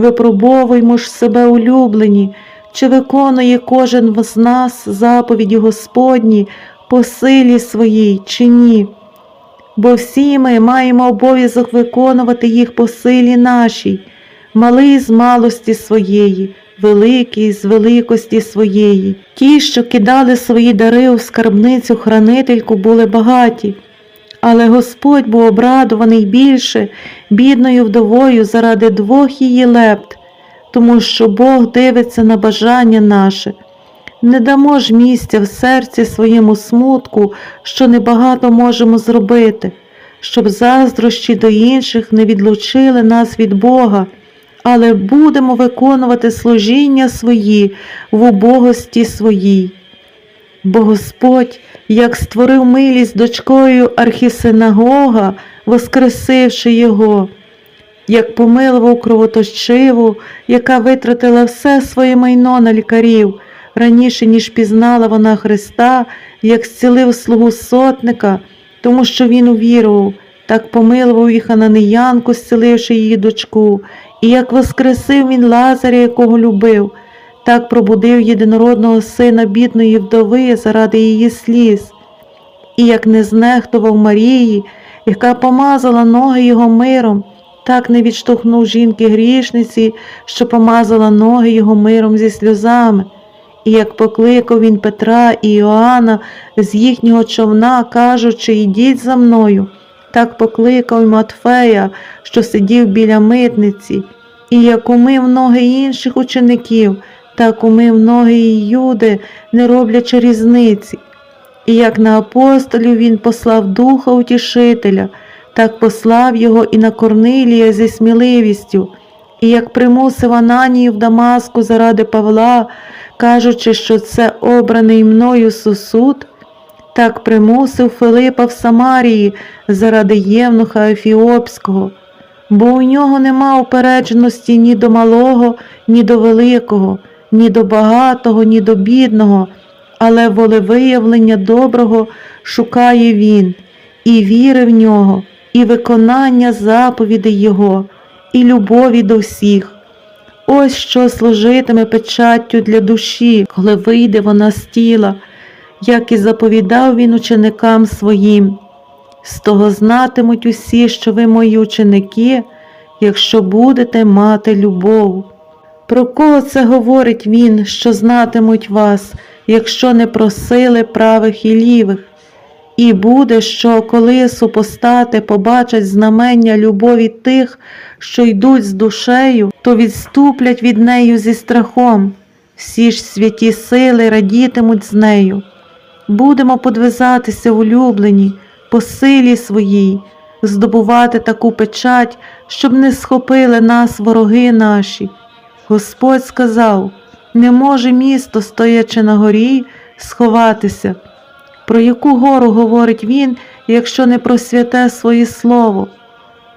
випробовуймо ж себе улюблені, чи виконує кожен з нас заповіді Господні по силі своїй, чи ні. Бо всі ми маємо обов'язок виконувати їх по силі нашій, малий з малості своєї, великий з великості своєї. Ті, що кидали свої дари у скарбницю хранительку, були багаті. Але Господь був обрадований більше бідною вдовою заради двох її лепт, тому що Бог дивиться на бажання наше. Не дамо ж місця в серці своєму смутку, що небагато можемо зробити, щоб заздрощі до інших не відлучили нас від Бога, але будемо виконувати служіння свої в убогості своїй. Бо Господь, як створив милість дочкою архісинагога, воскресивши його, як помилував кровоточиву, яка витратила все своє майно на лікарів, раніше, ніж пізнала вона Христа, як зцілив слугу сотника, тому що він увірував, так помилував і хананиянку, зціливши її дочку, і як воскресив він Лазаря, якого любив, так пробудив єдинородного сина бідної вдови заради її сліз, і як не знехтував Марії, яка помазала ноги його миром, так не відштовхнув жінки грішниці, що помазала ноги його миром зі сльозами. І як покликав він Петра і Іоанна з їхнього човна, кажучи, ідіть за мною, так покликав Матфея, що сидів біля митниці, і як умив ноги інших учеників, так умив ноги і Юди, не роблячи різниці. І як на апостолів він послав Духа Утішителя, так послав його і на Корнилія зі сміливістю, і як примусив Ананію в Дамаску заради Павла, кажучи, що це обраний мною сосуд, так примусив Филипа в Самарії заради Євнуха Ефіопського, бо у нього нема упередженості ні до малого, ні до великого, ні до багатого, ні до бідного, але волевиявлення доброго шукає він, і віри в нього, і виконання заповідей Його, і любові до всіх. Ось що служитиме печаттю для душі, коли вийде вона з тіла, як і заповідав він ученикам своїм. З того знатимуть усі, що ви мої ученики, якщо будете мати любов. Про кого це говорить він, що знатимуть вас, якщо не просили правих і лівих? І буде, що коли супостати побачать знамення любові тих, що йдуть з душею, то відступлять від нею зі страхом. Всі ж святі сили радітимуть з нею. Будемо подвизатися улюблені, по силі своїй, здобувати таку печать, щоб не схопили нас вороги наші. Господь сказав: не може місто, стоячи на горі, сховатися. Про яку гору говорить він, якщо не про святе своє слово?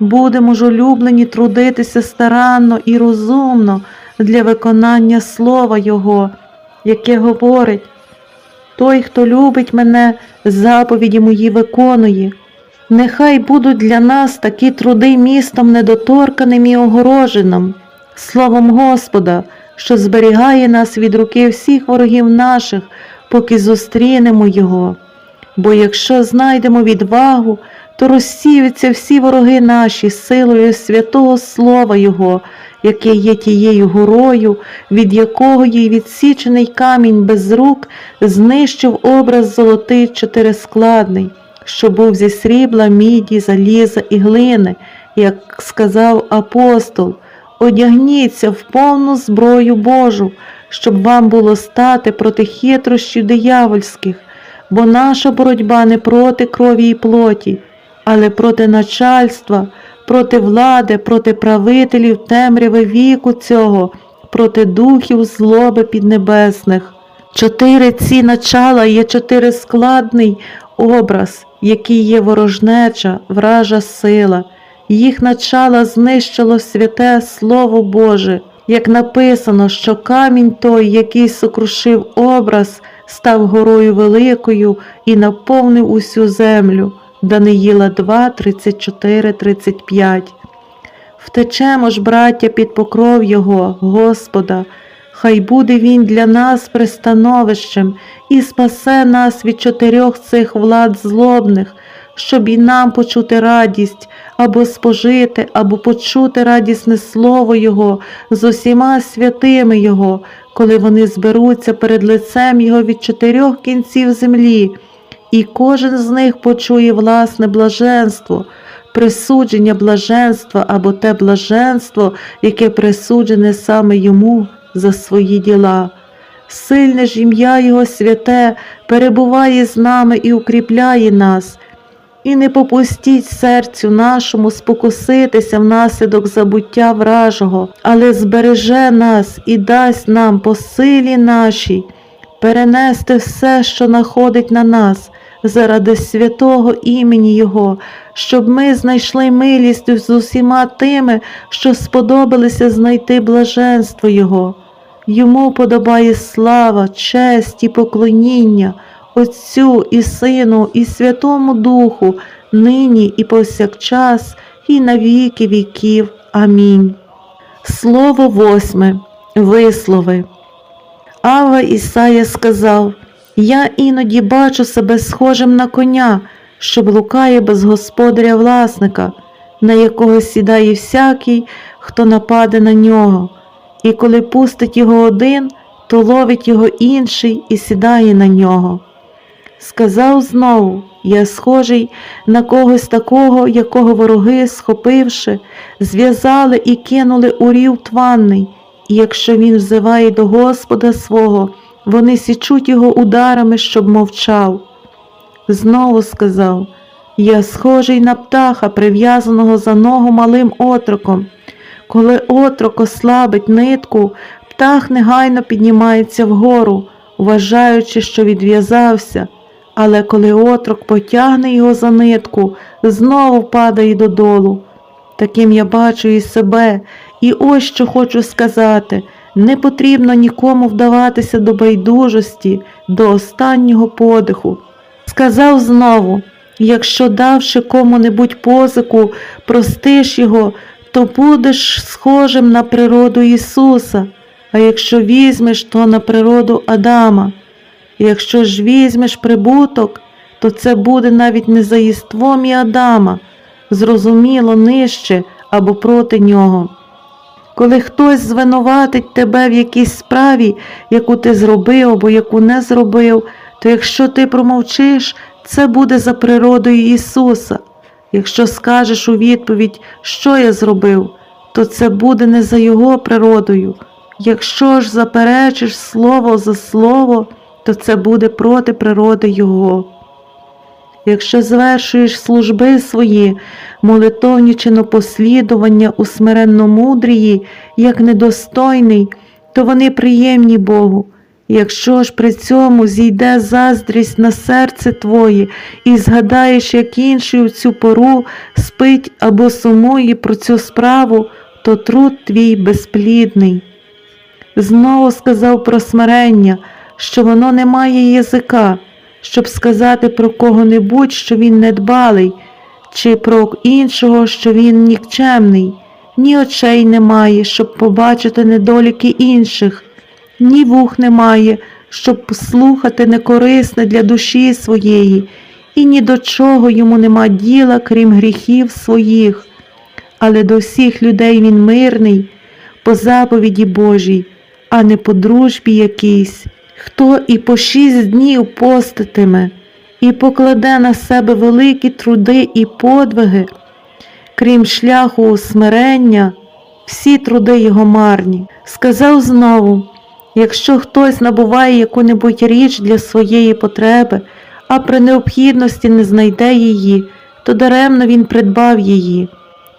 Будемо ж улюблені трудитися старанно і розумно для виконання слова Його, яке говорить, той, хто любить мене, заповіді мої виконує. Нехай будуть для нас такі труди містом недоторканим і огороженим, словом Господа, що зберігає нас від руки всіх ворогів наших, поки зустрінемо Його. Бо якщо знайдемо відвагу, то розсіються всі вороги наші силою святого Слова Його, яке є тією горою, від якого їй відсічений камінь без рук знищив образ золотий чотирискладний, що був зі срібла, міді, заліза і глини, як сказав апостол, одягніться в повну зброю Божу, щоб вам було стати проти хитрощів диявольських, бо наша боротьба не проти крові і плоті, але проти начальства, проти влади, проти правителів темряви віку цього, проти духів злоби піднебесних. Чотири ці начала є чотирискладний образ, який є ворожнеча, вража сила. Їх начала знищило святе Слово Боже, як написано, що камінь той, який сокрушив образ, став горою великою і наповнив усю землю. Даниїла 2, 34, 35. Втечемо ж, браття, під покров Його, Господа. Хай буде Він для нас пристановищем і спасе нас від чотирьох цих влад злобних, щоб і нам почути радість, або спожити, або почути радісне слово Його з усіма святими Його, коли вони зберуться перед лицем Його від чотирьох кінців землі, і кожен з них почує власне блаженство, присудження блаженства або те блаженство, яке присуджене саме йому за свої діла. Сильне ж ім'я Його святе перебуває з нами і укріпляє нас. І не попустіть серцю нашому спокуситися внаслідок забуття вражого, але збереже нас і дасть нам по силі нашій перенести все, що находить на нас, заради святого імені Його, щоб ми знайшли милість з усіма тими, що сподобалися знайти блаженство Його. Йому подобає слава, честь і поклоніння, Отцю і Сину, і Святому Духу, нині і повсякчас, і на віки віків. Амінь. Слово восьме. Вислови. Ава Ісая сказав: Я іноді бачу себе схожим на коня, що блукає без господаря власника, на якого сідає всякий, хто нападе на нього, і коли пустить його один, то ловить його інший і сідає на нього. Сказав знову, я схожий на когось такого, якого вороги, схопивши, зв'язали і кинули у рів тванний, і якщо він взиває до Господа свого, вони січуть його ударами, щоб мовчав. Знову сказав, я схожий на птаха, прив'язаного за ногу малим отроком. Коли отрок ослабить нитку, птах негайно піднімається вгору, вважаючи, що відв'язався, але коли отрок потягне його за нитку, знову падає додолу. Таким я бачу і себе, і ось що хочу сказати не потрібно нікому вдаватися до байдужості, до останнього подиху. Сказав знову якщо давши кому-небудь позику, простиш його, то будеш схожим на природу Ісуса, а якщо візьмеш, то на природу Адама. Якщо ж візьмеш прибуток, то це буде навіть не за єством і Адама, зрозуміло нижче або проти нього. Коли хтось звинуватить тебе в якійсь справі, яку ти зробив або яку не зробив, то якщо ти промовчиш, це буде за природою Ісуса. Якщо скажеш у відповідь, що я зробив, то це буде не за Його природою. Якщо ж заперечиш слово за слово, то це буде проти природи Його. Якщо звершуєш служби свої, молитовні чинопослідування у смиренно-мудрії, як недостойний, то вони приємні Богу. Якщо ж при цьому зійде заздрість на серце твоє і згадаєш, як інший у цю пору спить або сумує про цю справу, то труд твій безплідний. Знову сказав про смирення, що воно не має язика, щоб сказати про кого-небудь, що він недбалий, чи про іншого, що він нікчемний, ні очей немає, щоб побачити недоліки інших, ні вух немає, щоб послухати некорисне для душі своєї, і ні до чого йому нема діла, крім гріхів своїх. Але до всіх людей він мирний, по заповіді Божій, а не по дружбі якійсь. Хто і по шість днів поститиме, і покладе на себе великі труди і подвиги, крім шляху смирення, всі труди його марні. Сказав знову, якщо хтось набуває яку-небудь річ для своєї потреби, а при необхідності не знайде її, то даремно він придбав її.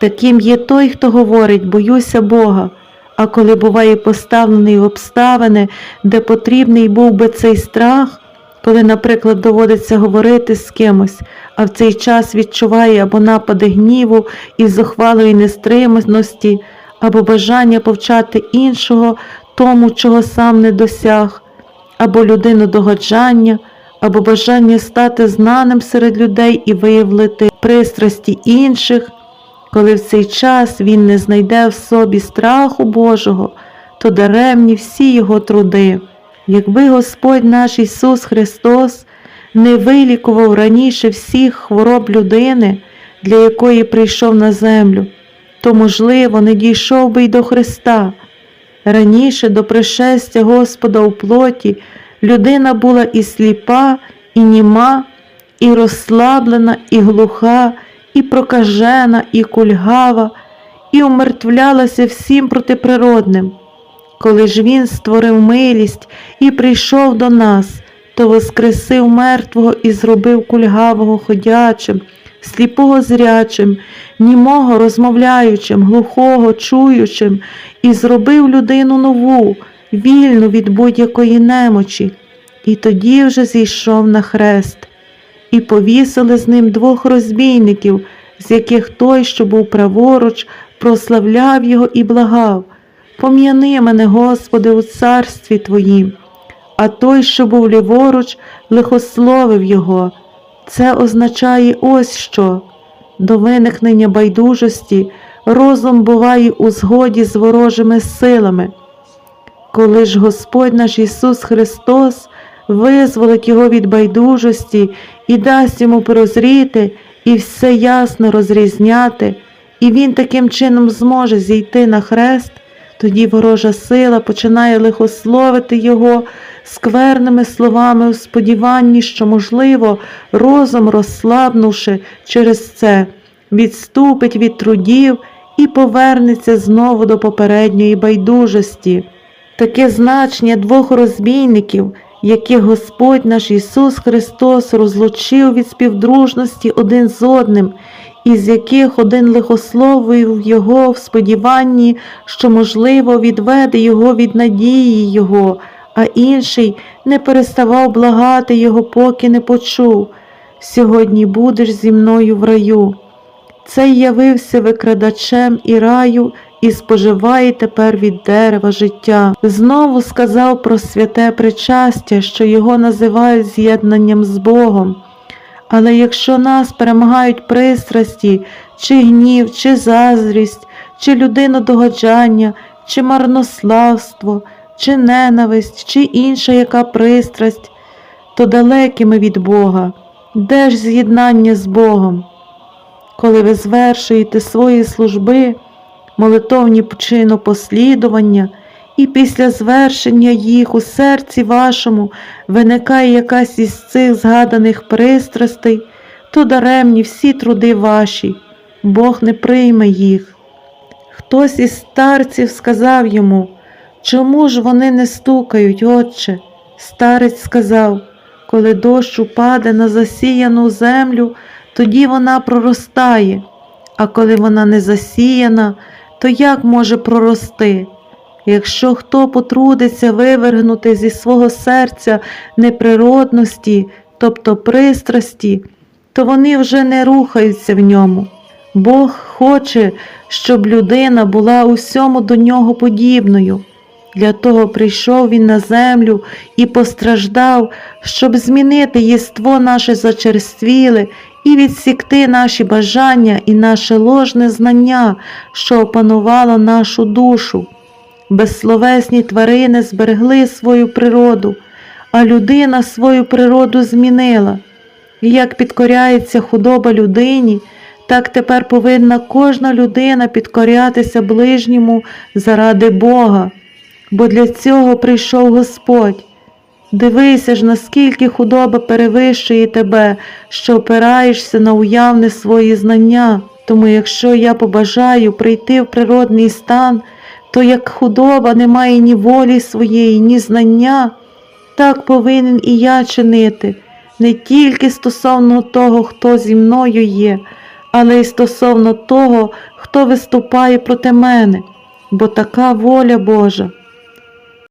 Таким є той, хто говорить, боюся Бога. А коли буває поставлений в обставини, де потрібний був би цей страх, коли, наприклад, доводиться говорити з кимось, а в цей час відчуває або напади гніву і зухвалої нестриманості, або бажання повчати іншого тому, чого сам не досяг, або людину догоджання, або бажання стати знаним серед людей і виявити пристрасті інших, Коли в цей час він не знайде в собі страху Божого, то даремні всі його труди. Якби Господь наш Ісус Христос не вилікував раніше всіх хвороб людини, для якої прийшов на землю, то, можливо, не дійшов би й до Христа. Раніше до пришестя Господа у плоті людина була і сліпа, і німа, і розслаблена, і глуха, і прокажена, і кульгава, і умертвлялася всім протиприродним. Коли ж Він створив милість і прийшов до нас, то воскресив мертвого і зробив кульгавого ходячим, сліпого зрячим, німого розмовляючим, глухого чуючим, і зробив людину нову, вільну від будь-якої немочі, і тоді вже зійшов на хрест, і повісили з ним двох розбійників, з яких той, що був праворуч, прославляв його і благав. Пом'яни мене, Господи, у царстві Твоїм. А той, що був ліворуч, лихословив його. Це означає ось що. До виникнення байдужості розум буває у згоді з ворожими силами. Коли ж Господь наш Ісус Христос визволить Його від байдужості і дасть йому прозріти і все ясно розрізняти, і Він таким чином зможе зійти на хрест, тоді ворожа сила починає лихословити Його скверними словами у сподіванні, що, можливо, розум, розслабнувши через це, відступить від трудів і повернеться знову до попередньої байдужості. Таке значення двох розбійників, яких Господь наш Ісус Христос розлучив від співдружності один з одним, із яких один лихословив Його в сподіванні, що, можливо, відведе Його від надії Його, а інший не переставав благати Його, поки не почув. Сьогодні будеш зі мною в раю. Цей явився викрадачем і раю і споживає тепер від дерева життя. Знову сказав про святе причастя, що його називають з'єднанням з Богом. Але якщо нас перемагають пристрасті, чи гнів, чи заздрість, чи людинодогоджання, чи марнославство, чи ненависть, чи інша яка пристрасть, то далекі ми від Бога. Де ж з'єднання з Богом? Коли ви звершуєте свої служби, молитовні чинопослідування, і після звершення їх у серці вашому виникає якась із цих згаданих пристрастей, то даремні всі труди ваші, Бог не прийме їх. Хтось із старців сказав йому, чому ж вони не стукають, отче? Старець сказав, коли дощ упаде на засіяну землю, тоді вона проростає, а коли вона не засіяна, то як може прорости? Якщо хто потрудиться вивергнути зі свого серця неприродності, тобто пристрасті, то вони вже не рухаються в ньому. Бог хоче, щоб людина була усьому до нього подібною. Для того прийшов він на землю і постраждав, щоб змінити єство наше зачерствіле і відсікти наші бажання і наше ложне знання, що опанувало нашу душу. Безсловесні тварини зберегли свою природу, а людина свою природу змінила. І як підкоряється худоба людині, так тепер повинна кожна людина підкорятися ближньому заради Бога, бо для цього прийшов Господь. Дивися ж, наскільки худоба перевищує тебе, що опираєшся на уявне свої знання. Тому, якщо я побажаю прийти в природний стан, то як худоба не має ні волі своєї, ні знання, так повинен і я чинити, не тільки стосовно того, хто зі мною є, але й стосовно того, хто виступає проти мене, бо така воля Божа.